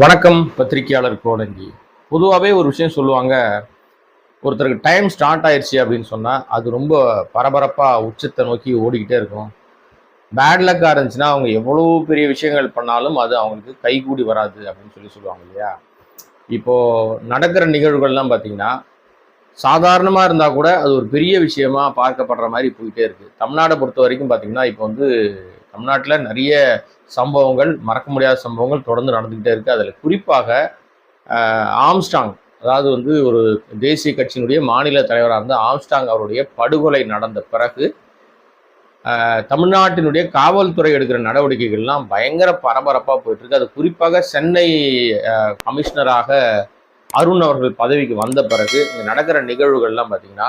வணக்கம் பத்திரிகையாளர் கோடங்கி. பொதுவாகவே ஒரு விஷயம் சொல்லுவாங்க ஒருத்தருக்கு டைம் ஸ்டார்ட் ஆயிடுச்சு அப்படின்னு சொன்னால் அது ரொம்ப பரபரப்பாக உச்சத்தை நோக்கி ஓடிக்கிட்டே இருக்கும். பேட் லக்காக இருந்துச்சுன்னா அவங்க எவ்வளோ பெரிய விஷயங்கள் பண்ணாலும் அது அவங்களுக்கு கைகூடி வராது அப்படின்னு சொல்லி சொல்லுவாங்க இல்லையா? இப்போது நடக்கிற நிகழ்வுகள்லாம் பார்த்திங்கன்னா சாதாரணமாக இருந்தால் கூட அது ஒரு பெரிய விஷயமா பார்க்கப்படுற மாதிரி போயிட்டே இருக்குது தமிழ்நாடை பொறுத்த வரைக்கும் பார்த்தீங்கன்னா இப்போ வந்து தமிழ்நாட்டில் நிறைய சம்பவங்கள் மறக்க முடியாத சம்பவங்கள் தொடர்ந்து நடந்துக்கிட்டே இருக்குது அதில் குறிப்பாக ஆம்ஸ்டாங் அதாவது வந்து ஒரு தேசிய கட்சியினுடைய மாநில தலைவராக இருந்த ஆம்ஸ்டாங் அவருடைய படுகொலை நடந்த பிறகு தமிழ்நாட்டினுடைய காவல்துறை எடுக்கிற நடவடிக்கைகள்லாம் பயங்கர பரபரப்பாக போயிட்டுருக்கு அது குறிப்பாக சென்னை கமிஷனராக அருண் அவர்கள் பதவிக்கு வந்த பிறகு இங்கே நடக்கிற நிகழ்வுகள்லாம் பார்த்திங்கன்னா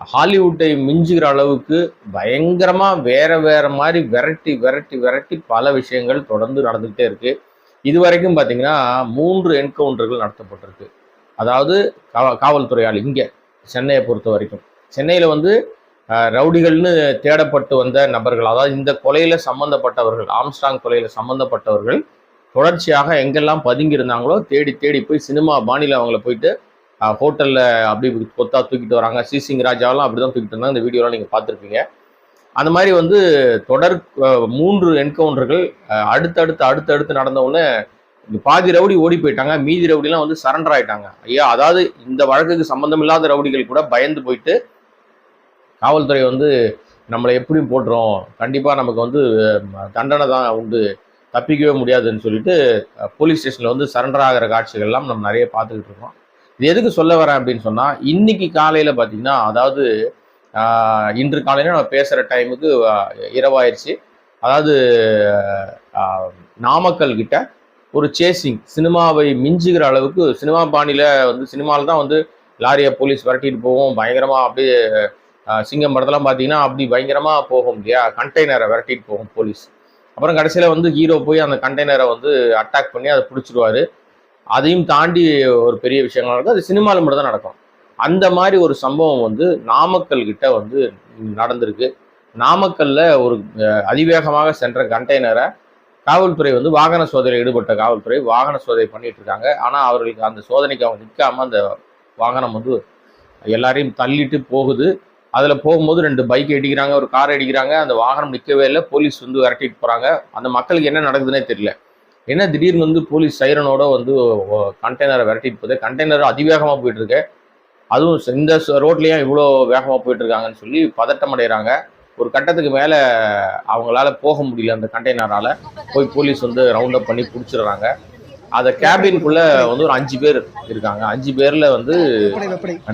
ஹாலிவுட்டை மிஞ்சுகிற அளவுக்கு பயங்கரமாக வேற வேற மாதிரி விரட்டி விரட்டி விரட்டி பல விஷயங்கள் தொடர்ந்து நடந்துகிட்டே இருக்கு. இது வரைக்கும் பார்த்தீங்கன்னா மூன்று என்கவுண்டர்கள் நடத்தப்பட்டிருக்கு. அதாவது காவல்துறையால் இங்கே சென்னையை பொறுத்த வரைக்கும். சென்னையில் வந்து ரவுடிகள்னு தேடப்பட்டு வந்த நபர்கள் அதாவது இந்த கொலையில் சம்மந்தப்பட்டவர்கள் ஆம்ஸ்டாங் கொலையில் சம்மந்தப்பட்டவர்கள் தொடர்ச்சியாக எங்கெல்லாம் பதுங்கி இருந்தாங்களோ தேடி தேடி போய் சினிமா பாணியில் அவங்கள போயிட்டு ஹோட்டலில் அப்படி கொத்தா தூக்கிட்டு வராங்க. சிசிங் ராஜாவெல்லாம் அப்படி தான் தூக்கிட்டு இருந்தாங்க. இந்த வீடியோலாம் நீங்கள் பார்த்துருப்பீங்க. அந்த மாதிரி வந்து தொடர் மூன்று என்கவுண்டர்கள் அடுத்தடுத்து அடுத்தடுத்து நடந்தவுடனே இந்த பாதி ரவுடி ஓடி போயிட்டாங்க. மீதி ரவுடிலாம் வந்து சரண்டர் ஆயிட்டாங்க. ஐயா அதாவது இந்த வழக்குக்கு சம்மந்தம் இல்லாத ரவுடிகள் கூட பயந்து போயிட்டு காவல்துறை வந்து நம்மளை எப்படியும் போட்டுரும். கண்டிப்பாக நமக்கு வந்து தண்டனை தான் உண்டு. தப்பிக்கவே முடியாதுன்னு சொல்லிட்டு போலீஸ் ஸ்டேஷனில் வந்து சரண்டர் ஆகிற காட்சிகள்லாம் நம்ம நிறைய பார்த்துக்கிட்டு இருக்கோம். இது எதுக்கு சொல்ல வரேன் அப்படின்னு சொன்னால் இன்னைக்கு காலையில் பார்த்தீங்கன்னா அதாவது இன்று காலையில் நம்ம பேசுகிற டைமுக்கு இரவாயிடுச்சு இரவாயிருச்சு. அதாவது நாமக்கல் கிட்ட ஒரு சேசிங் சினிமாவை மிஞ்சுகிற அளவுக்கு சினிமா பாணியில் வந்து சினிமாவில் தான் வந்து லாரியை போலீஸ் விரட்டிட்டு போகும் பயங்கரமாக அப்படியே சிங்கம் படத்தெல்லாம் பார்த்தீங்கன்னா அப்படி பயங்கரமாக போகும் இல்லையா? கண்டெய்னரை விரட்டிட்டு போகும் போலீஸ் அப்புறம் கடைசியில் வந்து ஹீரோ போய் அந்த கண்டெய்னரை வந்து அட்டாக் பண்ணி அதை பிடிச்சிருவாரு. அதையும் தாண்டி ஒரு பெரிய விஷயங்கள் நடக்கும். அது சினிமாவில் மட்டும் தான் நடக்கும். அந்த மாதிரி ஒரு சம்பவம் வந்து நாமக்கல் கிட்ட வந்து நடந்திருக்கு. நாமக்கல்ல ஒரு அதிவேகமாக சென்ற கண்டெய்னரை காவல்துறை வந்து வாகன சோதனையில் ஈடுபட்ட காவல்துறை வாகன சோதனை பண்ணிட்டு இருக்காங்க ஆனால் அவர்களுக்கு அந்த சோதனைக்கு அவங்க நிற்காம அந்த வாகனம் வந்து எல்லாரையும் தள்ளிட்டு போகுது. அதில் போகும்போது ரெண்டு பைக் அடிக்கிறாங்க ஒரு கார் அடிக்கிறாங்க அந்த வாகனம் நிற்கவே இல்லை. போலீஸ் வந்து விரட்டிட்டு போகிறாங்க அந்த மக்களுக்கு என்ன நடக்குதுன்னே தெரியல. ஏன்னா திடீர்னு வந்து போலீஸ் சைரனோட வந்து கண்டெய்னரை விரட்டிட்டு போகுது கண்டெய்னர் அதிவேகமாக போயிட்டு இருக்கு அதுவும் இந்த ரோட்லேயும் இவ்வளோ வேகமாக போயிட்டு இருக்காங்கன்னு சொல்லி பதட்டம் அடைகிறாங்க ஒரு கட்டத்துக்கு மேலே அவங்களால போக முடியல அந்த கண்டெய்னரால் போய் போலீஸ் வந்து ரவுண்ட் அப் பண்ணி பிடிச்சிடுறாங்க. அந்த கேபின்குள்ளே வந்து ஒரு அஞ்சு பேர் இருக்காங்க. அஞ்சு பேரில் வந்து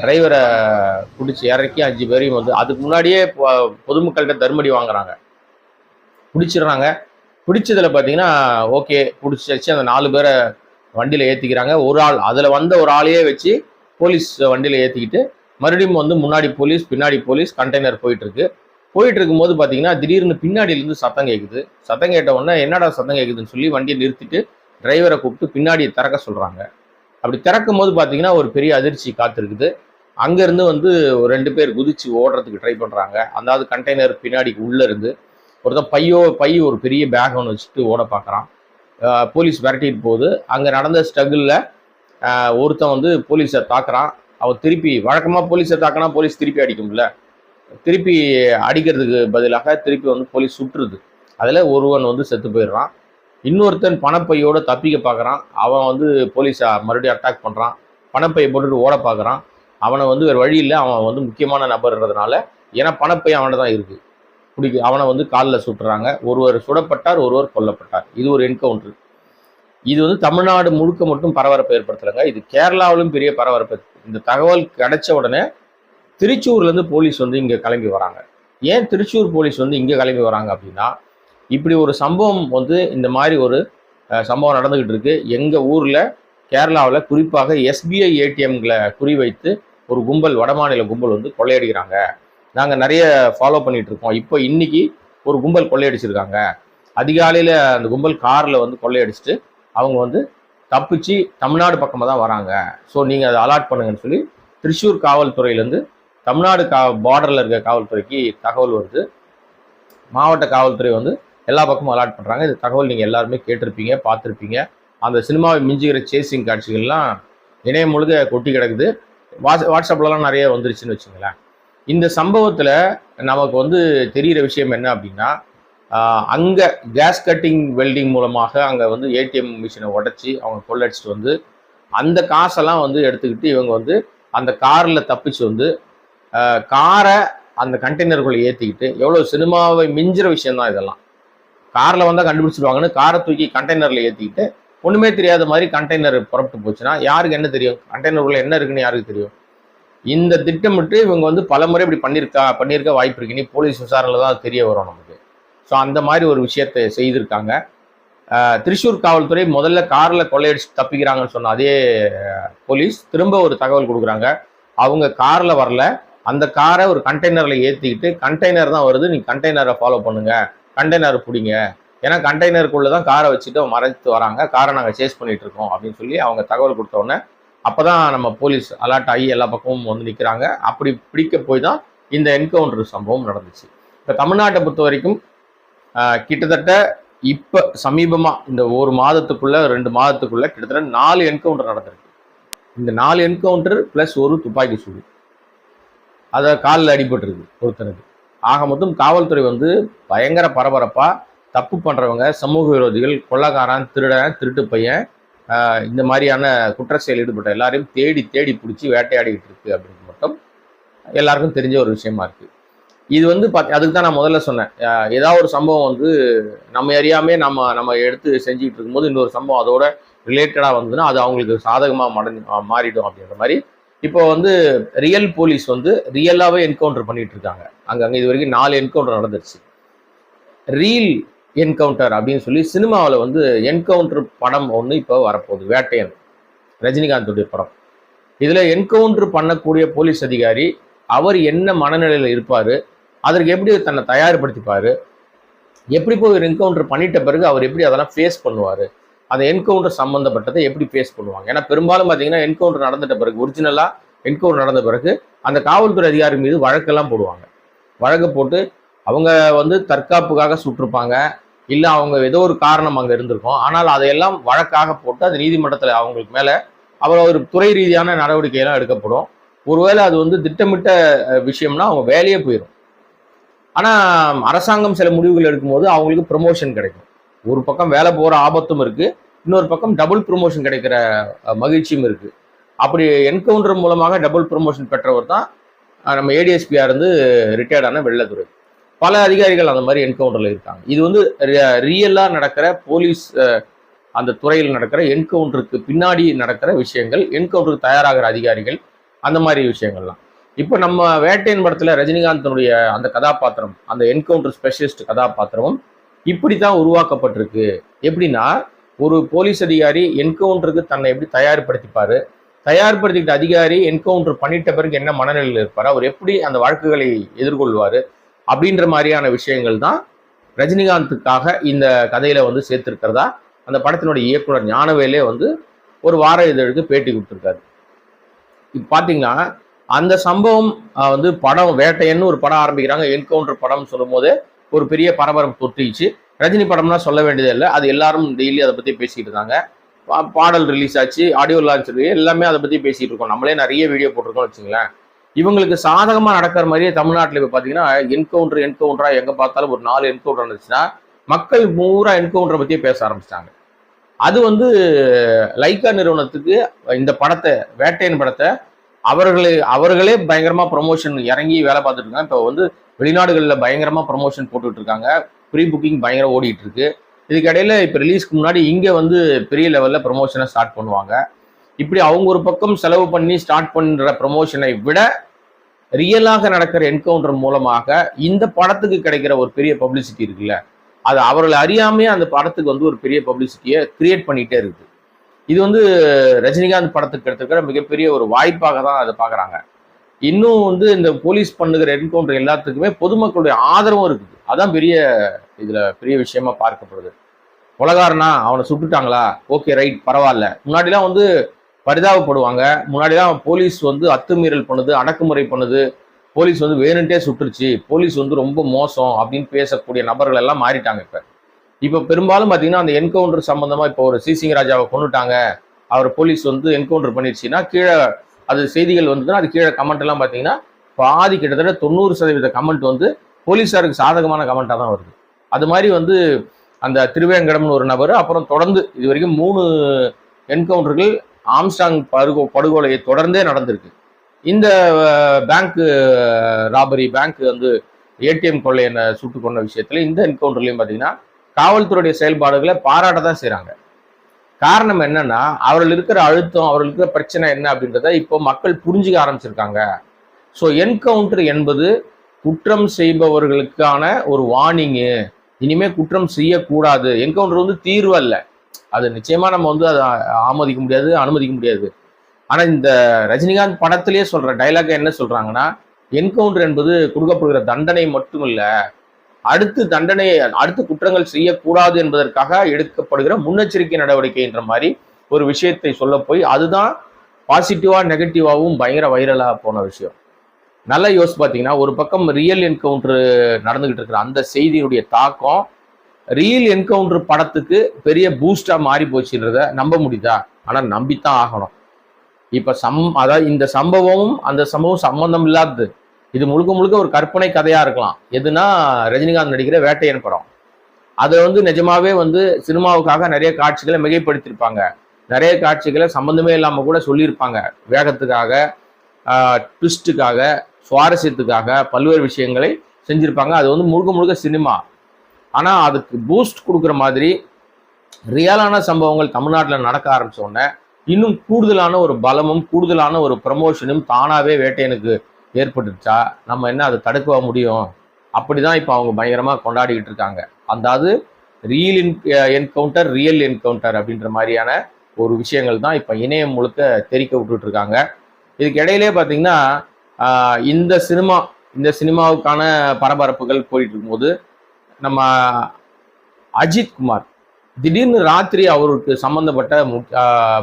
டிரைவரை பிடிச்சி இறக்கி அஞ்சு பேரையும் வந்து அதுக்கு முன்னாடியே பொதுமக்கள்கிட்ட தர்மடி வாங்குறாங்க. பிடிச்சிடுறாங்க. பிடிச்சதில் பார்த்தீங்கன்னா ஓகே பிடிச்சி அந்த நாலு பேரை வண்டியில் ஏற்றிக்கிறாங்க ஒரு ஆள் அதில் வந்த ஒரு ஆளையே வச்சு போலீஸ் வண்டியில் ஏற்றிக்கிட்டு மறுபடியும் வந்து முன்னாடி போலீஸ் பின்னாடி போலீஸ் கண்டெய்னர் போயிட்டுருக்கு. போயிட்டு இருக்கும்போது பார்த்தீங்கன்னா திடீர்னு பின்னாடியிலேருந்து சத்தம் கேட்குது சத்தம் கேட்ட உடனே என்னடா சத்தம் கேட்குதுன்னு சொல்லி வண்டியை நிறுத்திட்டு டிரைவரை கூப்பிட்டு பின்னாடி திறக்க சொல்கிறாங்க அப்படி திறக்கும் போது பார்த்தீங்கன்னா ஒரு பெரிய அதிர்ச்சி காத்திருக்குது. அங்கேருந்து வந்து ஒரு ரெண்டு பேர் குதிச்சு ஓடுறதுக்கு ட்ரை பண்ணுறாங்க அதாவது கண்டெய்னர் பின்னாடி உள்ளே இருந்து ஒருத்தன் பையோ பை ஒரு பெரிய பேக் ஒன்று வச்சுட்டு ஓட பார்க்குறான் போலீஸ் விரட்டிட்டு போகுது. அங்கே நடந்த ஸ்ட்ரகிளில் ஒருத்தன் வந்து போலீஸை தாக்குறான். அவன் திருப்பி வழக்கமாக போலீஸை தாக்கினா போலீஸ் திருப்பி அடிக்கும்ல. திருப்பி அடிக்கிறதுக்கு பதிலாக திருப்பி வந்து போலீஸ் சுட்டுருது. அதில் ஒருவன் வந்து செத்து போயிடுறான். இன்னொருத்தன் பணப்பையோட தப்பிக்க பார்க்குறான் அவன் வந்து போலீஸை மறுபடியும் அட்டாக் பண்ணுறான் பணப்பையை போட்டுட்டு ஓட பார்க்குறான் அவனை வந்து வேறு வழி இல்லை. அவன் வந்து முக்கியமான நபர்ன்றதுனால ஏன்னா பணப்பை அவன்கிட்ட தான் இருக்குது பிடிக்க அவனை வந்து காலில் சுட்டுறாங்க. ஒருவர் சுடப்பட்டார் ஒருவர் கொல்லப்பட்டார். இது ஒரு என்கவுண்டர் இது வந்து தமிழ்நாடு முழுக்க மட்டும் பரபரப்பை ஏற்படுத்துகிறாங்க இது கேரளாவிலும் பெரிய பரபரப்பு. இந்த தகவல் கிடைச்ச உடனே திருச்சூர்லேருந்து போலீஸ் வந்து இங்கே கிளம்பி வராங்க. ஏன் திருச்சூர் போலீஸ் வந்து இங்கே கிளம்பி வராங்க அப்படின்னா இப்படி ஒரு சம்பவம் வந்து இந்த மாதிரி ஒரு சம்பவம் நடந்துக்கிட்டு இருக்கு. எங்கள் ஊரில் கேரளாவில் குறிப்பாக எஸ்பிஐ ஏடிஎம்களை குறிவைத்து ஒரு கும்பல் வடமாநில கும்பல் வந்து கொள்ளையடிக்கிறாங்க. நாங்கள் நிறைய ஃபாலோ பண்ணிட்டு இருக்கோம் இப்போ இன்னைக்கு ஒரு கும்பல் கொள்ளையடிச்சிருக்காங்க. அதிகாலையில் அந்த கும்பல் காரில் வந்து கொள்ளையடிச்சிட்டு அவங்க வந்து தப்பிச்சு தமிழ்நாடு பக்கமாக தான் வராங்க. ஸோ நீங்கள் அதை அலாட் பண்ணுங்கன்னு சொல்லி திருச்சூர் காவல்துறையிலேருந்து தமிழ்நாடு கா பார்டரில் இருக்க காவல்துறைக்கு தகவல் வருது. மாவட்ட காவல்துறை வந்து எல்லா பக்கமும் அலாட் பண்ணுறாங்க இது தகவல் நீங்கள் எல்லாருமே கேட்டிருப்பீங்க பார்த்துருப்பீங்க. அந்த சினிமாவை மிஞ்சுகிற சேசிங் காட்சிகள்லாம் இணையம் முழுக்க கொட்டி கிடக்குது. வாட்ஸ் வாட்ஸ்அப்லலாம் நிறைய வந்துருச்சுன்னு வச்சுங்களேன். இந்த சம்பவத்தில் நமக்கு வந்து தெரிகிற விஷயம் என்ன அப்படின்னா அங்கே கேஸ் கட்டிங் வெல்டிங் மூலமாக அங்கே வந்து ஏடிஎம் மிஷினை உடச்சி அவங்க கொள்ளடிச்சிட்டு வந்து அந்த காசெல்லாம் வந்து எடுத்துக்கிட்டு இவங்க வந்து அந்த காரில் தப்பிச்சு வந்து காரை அந்த கண்டெய்னருக்குள்ளே ஏற்றிக்கிட்டு எவ்வளோ சினிமாவை மிஞ்சிற விஷயம்தான் இதெல்லாம். காரில் வந்தால் கண்டுபிடிச்சிடுவாங்கன்னு காரை தூக்கி கண்டெய்னரில் ஏற்றிக்கிட்டு ஒன்றுமே தெரியாத மாதிரி கண்டெய்னர் புறப்பட்டு போச்சுன்னா யாருக்கு என்ன தெரியும்? கண்டெய்னருக்குள்ளே என்ன இருக்குன்னு யாருக்கு தெரியும்? இந்த திட்டமிட்டு இவங்க வந்து பல முறை இப்படி பண்ணியிருக்கா பண்ணியிருக்க வாய்ப்பு இருக்கு. நீ போலீஸ் விசாரணையில் தான் தெரிய வரும் நமக்கு. ஸோ அந்த மாதிரி ஒரு விஷயத்தை செய்திருக்காங்க. ஆஹ் திருச்சூர் காவல்துறை முதல்ல காரில் கொள்ளையடிச்சு தப்பிக்கிறாங்கன்னு சொன்ன அதே போலீஸ் திரும்ப ஒரு தகவல் கொடுக்குறாங்க. அவங்க காரில் வரல. அந்த காரை ஒரு கண்டெய்னரில் ஏற்றிக்கிட்டு கண்டெய்னர் தான் வருது. நீ கண்டெய்னரை ஃபாலோ பண்ணுங்கள் கண்டெய்னர் பிடிங்க. ஏன்னா கண்டெய்னருக்குள்ளே தான் காரை வச்சுட்டு மறைத்து வராங்க. காரை நாங்கள் சேஸ் பண்ணிகிட்டு இருக்கோம் அப்படின்னு சொல்லி அவங்க தகவல் கொடுத்தோடனே அப்போ தான் நம்ம போலீஸ் அலர்ட் ஆகி எல்லா பக்கமும் வந்து நிற்கிறாங்க அப்படி பிடிக்க போய் தான் இந்த என்கவுண்டர் சம்பவம் நடந்துச்சு. இப்போ தமிழ்நாட்டை பொறுத்த வரைக்கும் கிட்டத்தட்ட இப்போ சமீபமாக இந்த ஒரு மாதத்துக்குள்ளே ரெண்டு மாதத்துக்குள்ளே கிட்டத்தட்ட நாலு என்கவுண்டர் நடந்திருக்கு. இந்த நாலு என்கவுண்டர் ப்ளஸ் ஒரு துப்பாக்கி சூடு. அதை காலில் அடிபட்டுருக்கு ஒருத்தனுக்கு. ஆக மொத்தம் காவல்துறை வந்து பயங்கர பரபரப்பாக தப்பு பண்ணுறவங்க சமூக விரோதிகள் கொள்ளக்காரன் திருடன் திருட்டு பையன் இந்த மாதிரியான குற்ற செயல் ஈடுபட்ட எல்லாரையும் தேடி தேடி பிடிச்சி வேட்டையாடிக்கிட்டு இருக்கு அப்படின்னு மட்டும் எல்லாருக்கும் தெரிஞ்ச ஒரு விஷயமா இருக்கு. இது வந்து பார்த்து அதுக்கு தான் நான் முதல்ல சொன்னேன். ஏதாவது ஒரு சம்பவம் வந்து நம்ம அறியாமே நம்ம நம்ம எடுத்து செஞ்சுக்கிட்டு இருக்கும்போது இன்னொரு சம்பவம் அதோட ரிலேட்டடாக வந்ததுன்னா அது அவங்களுக்கு சாதகமாக மடஞ்சு மாறிடும் அப்படின்ற மாதிரி. இப்போ வந்து ரியல் போலீஸ் வந்து ரியலாகவே என்கவுண்டர் பண்ணிட்டு இருக்காங்க. அங்கங்கே இது வரைக்கும் நாலு என்கவுண்டர் நடந்துருச்சு. ரீல் என்கவுண்டர் அப்படின்னு சொல்லி சினிமாவில் வந்து என்கவுண்டர் படம் ஒன்று இப்போ வரப்போகுது வேட்டையன். ரஜினிகாந்துடைய படம். இதில் என்கவுண்டர் பண்ணக்கூடிய போலீஸ் அதிகாரி அவர் என்ன மனநிலையில் இருப்பார் அதற்கு எப்படி தன்னை தயார்படுத்திப்பார் எப்படி போய் ஒரு என்கவுண்டர் பண்ணிட்ட பிறகு அவர் எப்படி அதெல்லாம் ஃபேஸ் பண்ணுவார் அந்த என்கவுண்டர் சம்மந்தப்பட்டதை எப்படி ஃபேஸ் பண்ணுவாங்க. ஏன்னா பெரும்பாலும் பார்த்தீங்கன்னா என்கவுண்டர் நடந்துட்ட பிறகு ஒரிஜினலாக என்கவுண்டர் நடந்த பிறகு அந்த காவல்துறை அதிகாரி மீது வழக்கெல்லாம் போடுவாங்க. வழக்கு போட்டு அவங்க வந்து தற்காப்புக்காக சுட்டிருப்பாங்க இல்லை அவங்க ஏதோ ஒரு காரணம் அங்கே இருந்திருக்கும். ஆனால் அதையெல்லாம் வழக்காக போட்டு அது நீதிமன்றத்தில் அவங்களுக்கு மேலே அவர் ஒரு துறை ரீதியான நடவடிக்கையெல்லாம் எடுக்கப்படும். ஒருவேளை அது வந்து திட்டமிட்ட விஷயம்னா அவங்க வேலையே போயிடும் ஆனால் அரசாங்கம் சில முடிவுகள் எடுக்கும்போது அவங்களுக்கு ப்ரொமோஷன் கிடைக்கும். ஒரு பக்கம் வேலை போகிற ஆபத்தும் இருக்குது இன்னொரு பக்கம் டபுள் ப்ரொமோஷன் கிடைக்கிற மகிழ்ச்சியும் இருக்குது அப்படி என்கவுண்டர் மூலமாக டபுள் ப்ரொமோஷன் பெற்றவர் தான் நம்ம ஏடிஎஸ்பியாக இருந்து ரிட்டையர்டான வெள்ளத்துறை. பல அதிகாரிகள் அந்த மாதிரி என்கவுண்டரில் இருக்காங்க. இது வந்து ரியலாக நடக்கிற போலீஸ் அந்த துறையில் நடக்கிற என்கவுண்டருக்கு பின்னாடி நடக்கிற விஷயங்கள் என்கவுண்டருக்கு தயாராகிற அதிகாரிகள் அந்த மாதிரி விஷயங்கள்லாம். இப்போ நம்ம வேட்டையன் படத்தில் ரஜினிகாந்தனுடைய அந்த கதாபாத்திரம் அந்த என்கவுண்டர் ஸ்பெஷலிஸ்ட் கதாபாத்திரமும் இப்படி தான் உருவாக்கப்பட்டிருக்கு. எப்படின்னா ஒரு போலீஸ் அதிகாரி என்கவுண்டருக்கு தன்னை எப்படி தயார்படுத்திப்பார்? தயார்படுத்திக்கிட்ட அதிகாரி என்கவுண்டர் பண்ணிட்ட பிறகு என்ன மனநிலையில் இருப்பார்? அவர் எப்படி அந்த வழக்குகளை எதிர்கொள்வார்? அப்படின்ற மாதிரியான விஷயங்கள் தான் ரஜினிகாந்துக்காக இந்த கதையில வந்து சேர்த்திருக்கிறதா? அந்த படத்தினுடைய இயக்குனர் ஞானவேலே வந்து ஒரு வார இதழுக்கு பேட்டி கொடுத்துருக்காரு. இப்போ பார்த்தீங்கன்னா அந்த சம்பவம் வந்து படம் வேட்டையன்னு ஒரு படம் ஆரம்பிக்கிறாங்க. என்கவுண்டர் படம்னு சொல்லும் ஒரு பெரிய பரபரப்பு தொற்றிச்சு ரஜினி படம்னா சொல்ல வேண்டியதே இல்லை. அது எல்லாரும் டெய்லி அதை பற்றி பேசிக்கிட்டு இருந்தாங்க பா- பாடல் ரிலீஸ் ஆச்சு ஆடியோ லான்ச் எல்லாமே அதை பற்றி பேசிகிட்டு இருக்கோம். நம்மளே நிறைய வீடியோ போட்டிருக்கோம் வச்சுங்களேன் இவங்களுக்கு சாதகமா நடக்கிற மாதிரியே தமிழ்நாட்டில் இப்போ பார்த்தீங்கன்னா என்கவுண்டர் என்கவுண்டரா எங்க பார்த்தாலும் ஒரு நாலு என்கவுண்டர் இருந்துச்சுன்னா மக்கள் பூரா என்கவுண்டரை பற்றியே பேச ஆரம்பிச்சிட்டாங்க. அது வந்து லைக்கா நிறுவனத்துக்கு இந்த படத்தை வேட்டையன் படத்தை அவர்களே அவர்களே பயங்கரமா ப்ரொமோஷன் இறங்கி வேலை பார்த்துட்டு இருக்காங்க. இப்போ வந்து வெளிநாடுகளில் பயங்கரமா ப்ரொமோஷன் போட்டுட்டு இருக்காங்க. ப்ரீ புக்கிங் பயங்கர ஓடிட்டு இருக்கு. இதுக்கிடையில இப்போ ரிலீஸ்க்கு முன்னாடி இங்கே வந்து பெரிய லெவலில் ப்ரொமோஷனை ஸ்டார்ட் பண்ணுவாங்க. இப்படி அவங்க ஒரு பக்கம் செலவு பண்ணி ஸ்டார்ட் பண்ணுற ப்ரொமோஷனை விட ரியலாக நடக்கிற என்கவுண்டர் மூலமாக இந்த படத்துக்கு கிடைக்கிற ஒரு பெரிய பப்ளிசிட்டி இருக்குல்ல? அது அவர்களை அறியாமையே அந்த படத்துக்கு வந்து ஒரு பெரிய பப்ளிசிட்டியை கிரியேட் பண்ணிட்டே இருக்கு. இது வந்து ரஜினிகாந்த் படத்துக்கு எடுத்துக்கிற மிகப்பெரிய ஒரு வாய்ப்பாக தான் அதை பார்க்குறாங்க. இன்னும் வந்து இந்த போலீஸ் பண்ணுகிற என்கவுண்டர் எல்லாத்துக்குமே பொதுமக்களுடைய ஆதரவும் இருக்குது. அதான் பெரிய இதில் பெரிய விஷயமா பார்க்கப்படுது. கொலகாரனா அவனை சுட்டுட்டாங்களா? ஓகே ரைட் பரவாயில்ல. முன்னாடிலாம் வந்து பரிதாபப்படுவாங்க. முன்னாடிலாம் போலீஸ் வந்து அத்துமீறல் பண்ணுது அடக்குமுறை பண்ணுது. போலீஸ் வந்து வேணுன்ட்டே சுட்டுருச்சு. போலீஸ் வந்து ரொம்ப மோசம் அப்படின்னு பேசக்கூடிய நபர்கள் எல்லாம் மாறிட்டாங்க இப்போ. இப்போ பெரும்பாலும் பார்த்தீங்கன்னா அந்த என்கவுண்டர் சம்மந்தமாக இப்போ ஒரு சிசிங் ராஜாவை கொண்டுட்டாங்க அவர் போலீஸ் வந்து என்கவுண்டர் பண்ணிடுச்சுன்னா கீழே அது செய்திகள் வந்ததுன்னா அது கீழே கமெண்ட் எல்லாம் பார்த்தீங்கன்னா பாதி கிட்டத்தட்ட தொண்ணூறு சதவீத கமெண்ட் வந்து போலீஸாருக்கு சாதகமான கமெண்ட்டாக தான் வருது. அது மாதிரி வந்து அந்த திருவேங்கடம்னு ஒரு நபர் அப்புறம் தொடர்ந்து இது வரைக்கும் மூணு என்கவுண்டர்கள் ஆம்ஸ்டாங் படுகொ படுகொலையை தொடர்ந்தே நடந்திருக்கு. இந்த பேங்க் ராபரி பேங்க் வந்து ஏடிஎம் கொள்ளையை சுட்டு கொண்ட விஷயத்துல இந்த என்கவுண்டர்லையும் பார்த்தீங்கன்னா காவல்துறையுடைய செயல்பாடுகளை பாராட்ட தான் செய்கிறாங்க காரணம் என்னன்னா அவர்கள் இருக்கிற அழுத்தம் அவர்கள் இருக்கிற பிரச்சனை என்ன அப்படின்றத இப்போ மக்கள் புரிஞ்சுக்க ஆரம்பிச்சிருக்காங்க. ஸோ என்கவுண்டர் என்பது குற்றம் செய்பவர்களுக்கான ஒரு வார்னிங்கு. இனிமேல் குற்றம் செய்யக்கூடாது. என்கவுண்டர் வந்து தீர்வு அல்ல. அது நிச்சயமாக நம்ம வந்து அதை ஆமோதிக்க முடியாது அனுமதிக்க முடியாது. ஆனால் இந்த ரஜினிகாந்த் படத்திலேயே சொல்கிற டைலாக் என்ன சொல்கிறாங்கன்னா என்கவுண்டர் என்பது கொடுக்கப்படுகிற தண்டனை மட்டும் இல்லை அடுத்து தண்டனை அடுத்து குற்றங்கள் செய்யக்கூடாது என்பதற்காக எடுக்கப்படுகிற முன்னெச்சரிக்கை நடவடிக்கை என்ற மாதிரி ஒரு விஷயத்தை சொல்ல போய் அதுதான் பாசிட்டிவாக நெகட்டிவாகவும் பயங்கர வைரலாக போன விஷயம். நல்லா யோசிச்சு பார்த்தீங்கன்னா ஒரு பக்கம் ரியல் என்கவுண்டர் நடந்துகிட்டு இருக்கிற அந்த செய்தியினுடைய தாக்கம் ரியல் என்கவுண்டர் படத்துக்கு பெரிய பூஸ்டா மாறி போச்சுன்றத நம்ப முடியுதா? ஆனா நம்பித்தான் ஆகணும். இப்ப சம் அதாவது இந்த சம்பவமும் அந்த சம்பவம் சம்பந்தம் இல்லாதது. இது முழுக்க முழுக்க ஒரு கற்பனை கதையா இருக்கலாம். எதுனா ரஜினிகாந்த் நடிக்கிற வேட்டையன் படம். அதை வந்து நிஜமாவே வந்து சினிமாவுக்காக நிறைய காட்சிகளை மிகைப்படுத்தியிருப்பாங்க. நிறைய காட்சிகளை சம்பந்தமே இல்லாம கூட சொல்லியிருப்பாங்க. வேகத்துக்காக ட்விஸ்ட்டுக்காக சுவாரஸ்யத்துக்காக பல்வேறு விஷயங்களை செஞ்சிருப்பாங்க. அது வந்து முழுக்க முழுக்க சினிமா. ஆனால் அதுக்கு பூஸ்ட் கொடுக்குற மாதிரி ரியலான சம்பவங்கள் தமிழ்நாட்டில் நடக்க ஆரம்பிச்ச உடனே இன்னும் கூடுதலான ஒரு பலமும் கூடுதலான ஒரு ப்ரமோஷனும் தானாகவே வேட்டையனுக்கு ஏற்பட்டுச்சா நம்ம என்ன அதை தடுக்க முடியும்? அப்படி தான் இப்போ அவங்க பயங்கரமாக கொண்டாடிக்கிட்டு இருக்காங்க. அதாவது ரியல் என் என்கவுண்டர் ரியல் என்கவுண்டர் அப்படின்ற மாதிரியான ஒரு விஷயங்கள் தான் இப்போ இணையம் முழுக்க தெரிக்க விட்டுட்டு இருக்காங்க. இதுக்கு இடையிலே பார்த்தீங்கன்னா இந்த சினிமா இந்த சினிமாவுக்கான பரபரப்புகள் போயிட்டு இருக்கும்போது நம்ம அஜித் குமார். திடீர்னு ராத்திரி அவருக்கு சம்மந்தப்பட்ட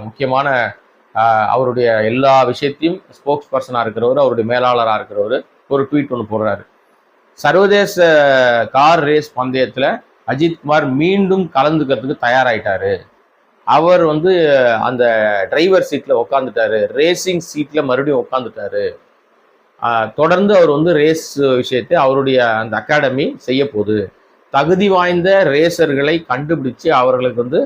முக்கியமான அவருடைய எல்லா விஷயத்தையும் ஸ்போக்ஸ் பர்சனாக இருக்கிறவர் அவருடைய மேலாளராக இருக்கிறவர் ஒரு ட்வீட் ஒன்று போடுறாரு. சர்வதேச கார் ரேஸ் பந்தயத்தில் அஜித்குமார் மீண்டும் கலந்துக்கிறதுக்கு தயாராயிட்டாரு. அவர் வந்து அந்த டிரைவர் சீட்டில் உட்காந்துட்டாரு ரேசிங் சீட்டில் மறுபடியும் உட்காந்துட்டாரு தொடர்ந்து அவர் வந்து ரேஸ் விஷயத்தை அவருடைய அந்த அகாடமி செய்ய போகுது தகுதி வாய்ந்த ரேசர்களை கண்டுபிடிச்சு அவர்களுக்கு வந்து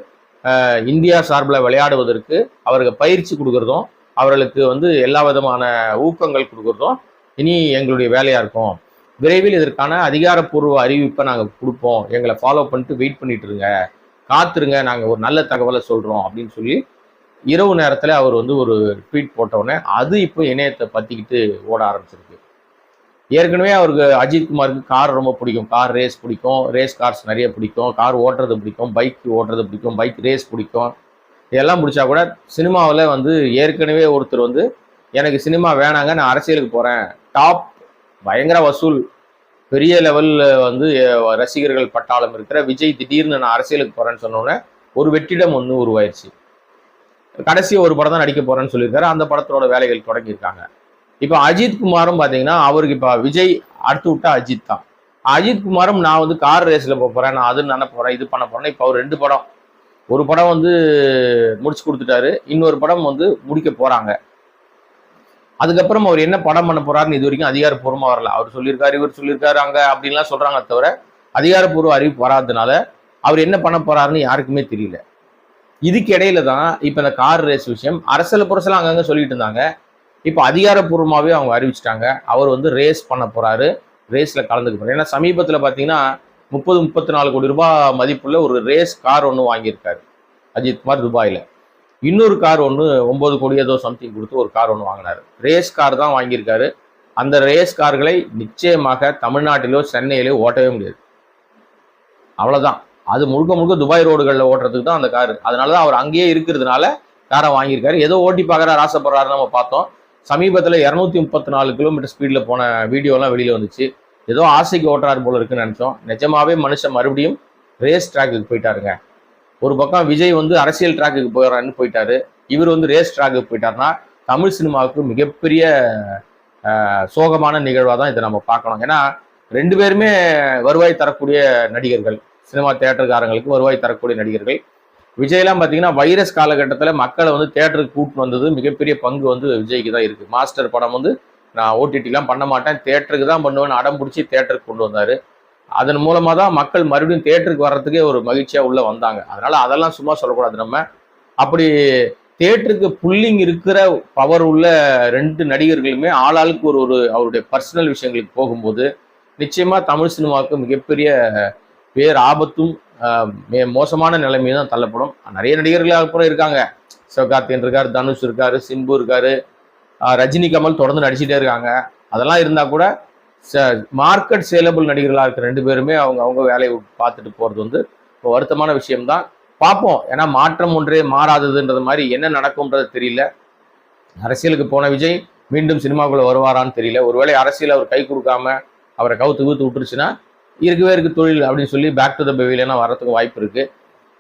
இந்தியா சார்பில் விளையாடுவதற்கு அவருக்கு பயிற்சி கொடுக்கறதும் அவர்களுக்கு வந்து எல்லா விதமான ஊக்கங்கள் கொடுக்கறதும் இனி எங்களுடைய வேலையாக இருக்கும். விரைவில் இதற்கான அதிகாரப்பூர்வ அறிவிப்பை நாங்கள் கொடுப்போம். எங்களை ஃபாலோ பண்ணிட்டு வெயிட் பண்ணிட்டு இருங்க. காத்துருங்க. நாங்கள் ஒரு நல்ல தகவலை சொல்கிறோம் அப்படின்னு சொல்லி இரவு நேரத்தில் அவர் வந்து ஒரு ட்வீட் போட்டவுடனே அது இப்போ இணையத்தை பற்றிக்கிட்டு ஓட ஆரம்பிச்சிருக்கு. ஏற்கனவே அவருக்கு அஜித் குமாருக்கு கார் ரொம்ப பிடிக்கும். கார் ரேஸ் பிடிக்கும். ரேஸ் கார்ஸ் நிறைய பிடிக்கும். கார் ஓட்டுறது பிடிக்கும். பைக் ஓட்டுறது பிடிக்கும். பைக் ரேஸ் பிடிக்கும். இதெல்லாம் பிடிச்சா கூட சினிமாவில் வந்து ஏற்கனவே ஒருத்தர் வந்து எனக்கு சினிமா வேணாங்க நான் அரசியலுக்கு போகிறேன் டாப் பயங்கர வசூல். பெரிய லெவலில் வந்து ரசிகர்கள் பட்டாளம் இருக்கிற விஜய் திடீர்னு நான் அரசியலுக்கு போகிறேன்னு சொன்னோன்னே ஒரு வெற்றிடம் ஒன்று உருவாயிருச்சு. கடைசி ஒரு படம் தான் நடிக்க போகிறேன்னு சொல்லியிருக்காரு. அந்த படத்தோட வேலைகள் தொடங்கியிருக்காங்க. இப்போ அஜித் குமாரும் பார்த்தீங்கன்னா அவருக்கு இப்போ விஜய் அடுத்து விட்டா அஜித் தான். அஜித் குமாரும் நான் வந்து கார் ரேஸில் போக போறேன் நான் அது பண்ண போகிறேன் இது பண்ண போகிறேன் இப்போ அவர் ரெண்டு படம். ஒரு படம் வந்து முடிச்சு கொடுத்துட்டாரு இன்னொரு படம் வந்து முடிக்க போகிறாங்க அதுக்கப்புறம் அவர் என்ன படம் பண்ண போறாருன்னு இது வரைக்கும் அதிகாரப்பூர்வமாக வரல. அவர் சொல்லியிருக்காரு இவர் சொல்லியிருக்காரு அங்கே அப்படின்லாம் சொல்கிறாங்க தவிர அதிகாரப்பூர்வ அறிவிப்பு வராதனால அவர் என்ன பண்ண போறாருன்னு யாருக்குமே தெரியல. இதுக்கு இடையில தான் இப்போ இந்த கார் ரேஸ் விஷயம் அரசல புரசலாம் அங்கங்கே சொல்லிட்டு இருந்தாங்க. இப்போ அதிகாரப்பூர்வமாகவே அவங்க அறிவிச்சிட்டாங்க. அவர் வந்து ரேஸ் பண்ண போகிறாரு ரேஸில் கலந்துக்க போகிறார் ஏன்னா சமீபத்தில் பார்த்தீங்கன்னா முப்பது முப்பத்தி நாலு கோடி ரூபாய் மதிப்புள்ள ஒரு ரேஸ் கார் ஒன்று வாங்கியிருக்காரு. அஜித் குமார் துபாயில். இன்னொரு கார் ஒன்று ஒம்பது கோடி ஏதோ சம்திங் கொடுத்து ஒரு கார் ஒன்று வாங்கினாரு. ரேஸ் கார் தான் வாங்கியிருக்காரு. அந்த ரேஸ் கார்களை நிச்சயமாக தமிழ்நாட்டிலோ சென்னையிலோ ஓட்டவே முடியாது. அவ்வளோதான் அது முழுக்க முழுக்க துபாய் ரோடுகளில் ஓட்டுறதுக்கு தான் அந்த கார் அதனால தான் அவர் அங்கேயே இருக்கிறதுனால காரை வாங்கியிருக்காரு. ஏதோ ஓட்டி பார்க்குறாரு ஆசைப்படுறாரு நம்ம பார்த்தோம். சமீபத்தில் இரநூத்தி முப்பத்தி நாலு கிலோமீட்டர் ஸ்பீடில் போன வீடியோலாம் வெளியில் வந்துச்சு. ஏதோ ஆசைக்கு ஓட்டுறாரு போல இருக்குன்னு நினச்சோம். நிஜமாவே மனுஷன் மறுபடியும் ரேஸ் ட்ராக்குக்கு போயிட்டாருங்க. ஒரு பக்கம் விஜய் வந்து அரசியல் ட்ராக்குக்கு போயிடறான்னு போயிட்டாரு. இவர் வந்து ரேஸ் ட்ராக்குக்கு போயிட்டாருன்னா தமிழ் சினிமாவுக்கு மிகப்பெரிய சோகமான நிகழ்வாக தான் இதை நம்ம பார்க்கணும். ஏன்னா ரெண்டு பேருமே வருவாய் தரக்கூடிய நடிகர்கள் சினிமா தேட்டருக்காரங்களுக்கு வருவாய் தரக்கூடிய நடிகர்கள். விஜய்லாம் பார்த்தீங்கன்னா வைரஸ் காலகட்டத்தில் மக்களை வந்து தேட்டருக்கு கூட்டின்னு வந்தது மிகப்பெரிய பங்கு வந்து விஜய்க்கு தான் இருக்குது மாஸ்டர் படம் வந்து நான் ஓடிடிலாம் பண்ண மாட்டேன். தேட்டருக்கு தான் பண்ணுவேன் அடம் பிடிச்சி தேட்டருக்கு கொண்டு வந்தார். அதன் மூலமாக தான் மக்கள் மறுபடியும் தேட்டருக்கு வர்றதுக்கே ஒரு மகிழ்ச்சியாக உள்ளே வந்தாங்க. அதனால் அதெல்லாம் சும்மா சொல்லக்கூடாது நம்ம. அப்படி தேட்டருக்கு புல்லிங் இருக்கிற பவர் உள்ள ரெண்டு நடிகர்களுமே ஆளாளுக்கு ஒரு ஒரு அவருடைய பர்சனல் விஷயங்களுக்கு போகும்போது நிச்சயமாக தமிழ் சினிமாவுக்கு மிகப்பெரிய பேர் ஆபத்தும் மோசமான நிலைமையை தான் தள்ளப்படும். நிறைய நடிகர்கள் அப்புறம் இருக்காங்க. சிவகார்த்தியன் இருக்கார் தனுஷ் இருக்கார் சிம்பு இருக்கார் ரஜினி கமல் தொடர்ந்து நடிச்சிட்டே இருக்காங்க. அதெல்லாம் இருந்தால் கூட ச மார்க்கெட் சேலபிள் நடிகர்களாக இருக்கிற ரெண்டு பேருமே அவங்க அவங்க வேலையை பார்த்துட்டு போகிறது வந்து இப்போ வருத்தமான விஷயம்தான். பார்ப்போம். ஏன்னா மாற்றம் ஒன்றே மாறாததுன்றது மாதிரி என்ன நடக்கும்ன்றது தெரியல. அரசியலுக்கு போன விஜய் மீண்டும் சினிமாக்குள்ளே வருவாரான்னு தெரியல. ஒருவேளை அரசியல் அவர் கை கொடுக்காம அவரை கவுத்து கவுத்து விட்டுருச்சுன்னா இருக்கவே இருக்கு தொழில் அப்படின்னு சொல்லி பேக் டு த பெவிலியனா வர்றதுக்கு வாய்ப்பு இருக்கு.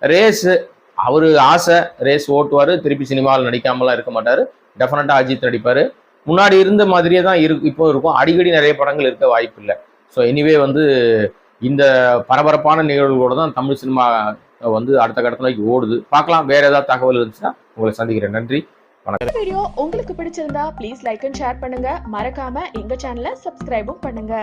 ரேஸ் அவர் ஆசை ரேஸ் ஓட்டுவார் திருப்பி சினிமாவில் நடிக்காமலாம் இருக்க மாட்டார். டெஃபினட்டாக அஜித் நடிப்பார். முன்னாடி இருந்த மாதிரியே தான் இரு இப்போ இருக்கும். அடிக்கடி நிறைய படங்கள் இருக்க வாய்ப்பு இல்லை. ஸோ எனிவே வந்து இந்த பரபரப்பான நிகழ்வுகளோட தான் தமிழ் சினிமா வந்து அடுத்த கட்டத்தை நோக்கி ஓடுது. பார்க்கலாம். வேற ஏதாவது தகவல் இருந்துச்சுன்னா உங்களை சந்திக்கிறேன். நன்றி. வணக்கம். வீடியோ உங்களுக்கு பிடிச்சிருந்தா ப்ளீஸ் லைக் அண்ட் ஷேர் பண்ணுங்க. மறக்காம எங்க சேனலை சப்ஸ்கிரைபும் பண்ணுங்க.